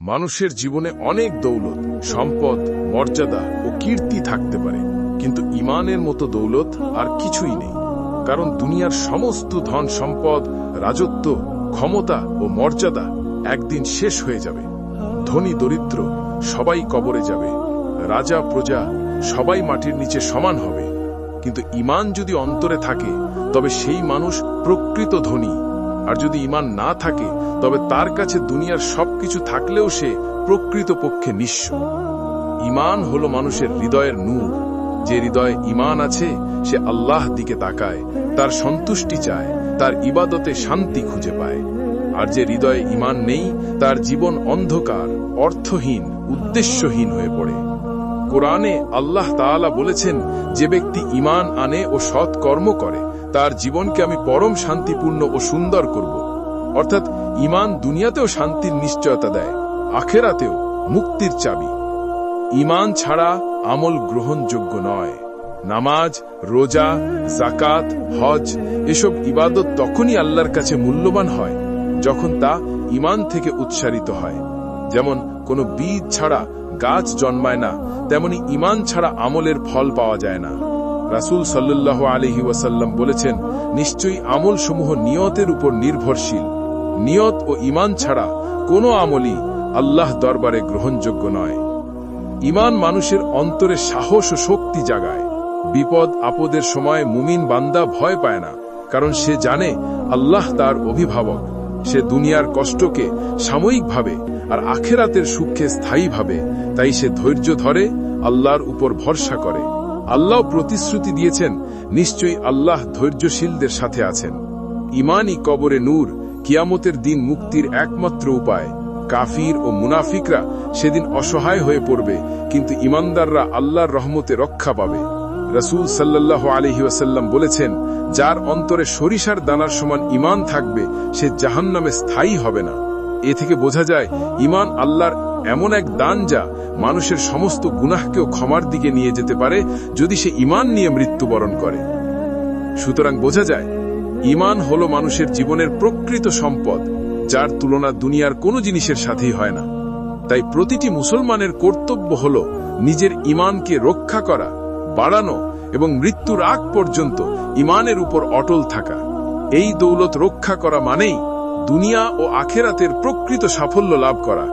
মানুষের জীবনে অনেক দৌলত, সম্পদ, মর্যাদা ও কীর্তি থাকতে পারে, কিন্তু ইমানের মতো দৌলত আর কিছুই নেই, কারণ দুনিয়ার সমস্ত ধন সম্পদ, রাজত্ব, ক্ষমতা ও মর্যাদা একদিন শেষ হয়ে যাবে। ধনী দরিদ্র সবাই কবরে যাবে, রাজা, প্রজা সবাই মাটির নিচে সমান হবে, কিন্তু ইমান যদি অন্তরে থাকে, তবে সেই মানুষ প্রকৃত ধনী। আর যদি ইমান না থাকে, তবে তার কাছে দুনিয়ার সবকিছু থাকলেও সে প্রকৃত পক্ষে নিঃস্ব। ইমান হলো মানুষের হৃদয়ের নূর। যে হৃদয়ে ইমান আছে, সে আল্লাহ দিকে তাকায়, তার সন্তুষ্টি চায়, তার ইবাদতে শান্তি খুঁজে পায়। আর যে হৃদয়ে ইমান নেই, তার জীবন অন্ধকার, অর্থহীন, উদ্দেশ্যহীন হয়ে পড়ে। কোরআনে আল্লাহ তাআলা বলেছেন, যে ব্যক্তি ইমান আনে ও সৎ কর্ম করে তার জীবনকে আমি পরম শান্তিপূর্ণ ও সুন্দর করব। অর্থাৎ ইমান দুনিয়াতেও শান্তির নিশ্চয়তা দেয়, আখেরাতেও মুক্তির চাবি। ইমান ছাড়া আমল গ্রহণযোগ্য নয়। নামাজ, রোজা জাকাত হজ, এসব ইবাদত তখনই আল্লাহর কাছে মূল্যবান হয়, যখন তা ইমান থেকে উৎসারিত হয়। যেমন কোনো বীজ ছাড়া গাছ জন্মায় না, তেমনি ইমান ছাড়া আমলের ফল পাওয়া যায় না। রাসূল সাল্লাল্লাহু আলাইহি ওয়াসাল্লাম বলেছেন, নিশ্চয়ই আমল সমূহ নিয়তের উপর নির্ভরশীল। নিয়ত ও ইমান ছাড়া কোনো আমলই আল্লাহ দরবারে গ্রহণযোগ্য নয়। ইমান মানুষের অন্তরে সাহস ও শক্তি জাগায়। বিপদ, আপদের সময় মুমিন বান্দা ভয় পায় না, কারণ সে জানে আল্লাহ তার অভিভাবক। সে দুনিয়ার কষ্টকে সাময়িকভাবে আর আখেরাতের সুখে স্থায়ীভাবে, তাই সে ধৈর্য ধরে আল্লাহর উপর ভরসা করে। আল্লাহ প্রতিশ্রুতি দিয়েছেন, নিশ্চয়ই আল্লাহ ধৈর্যশীলদের সাথে আছেন। ইমানই কবরে নূর, কিয়ামতের দিন মুক্তির একমাত্র উপায়। কাফির ও মুনাফিকরা সেদিন অসহায় হয়ে পড়বে, কিন্তু ইমানদাররা আল্লাহর রহমতে রক্ষা পাবে। রসুল সাল্লাহ আলহি ওয়াসাল্লাম বলেছেন, যার অন্তরে সরিষার দানার সমান ইমান থাকবে, সে জাহান্নামে স্থায়ী হবে না। এ থেকে বোঝা যায় ইমান আল্লাহর এমন এক দান যা মানুষের সমস্ত গুনাহকেও ক্ষমার দিকে নিয়ে যেতে পারে যদি সে ইমান নিয়ে মৃত্যুবরণ করে। সুতরাং বোঝা যায় ইমান হলো মানুষের জীবনের প্রকৃত সম্পদ, যার তুলনা দুনিয়ার কোনো জিনিসের সাথেই হয় না। তাই প্রতিটি মুসলমানের কর্তব্য হল নিজের ইমানকে রক্ষা করা, বাড়ানো এবং মৃত্যুর আগ পর্যন্ত ইমানের উপর অটল থাকা। এই দৌলত রক্ষা করা মানেই দুনিয়া ও আখেরাতের প্রকৃত সাফল্য লাভ করা।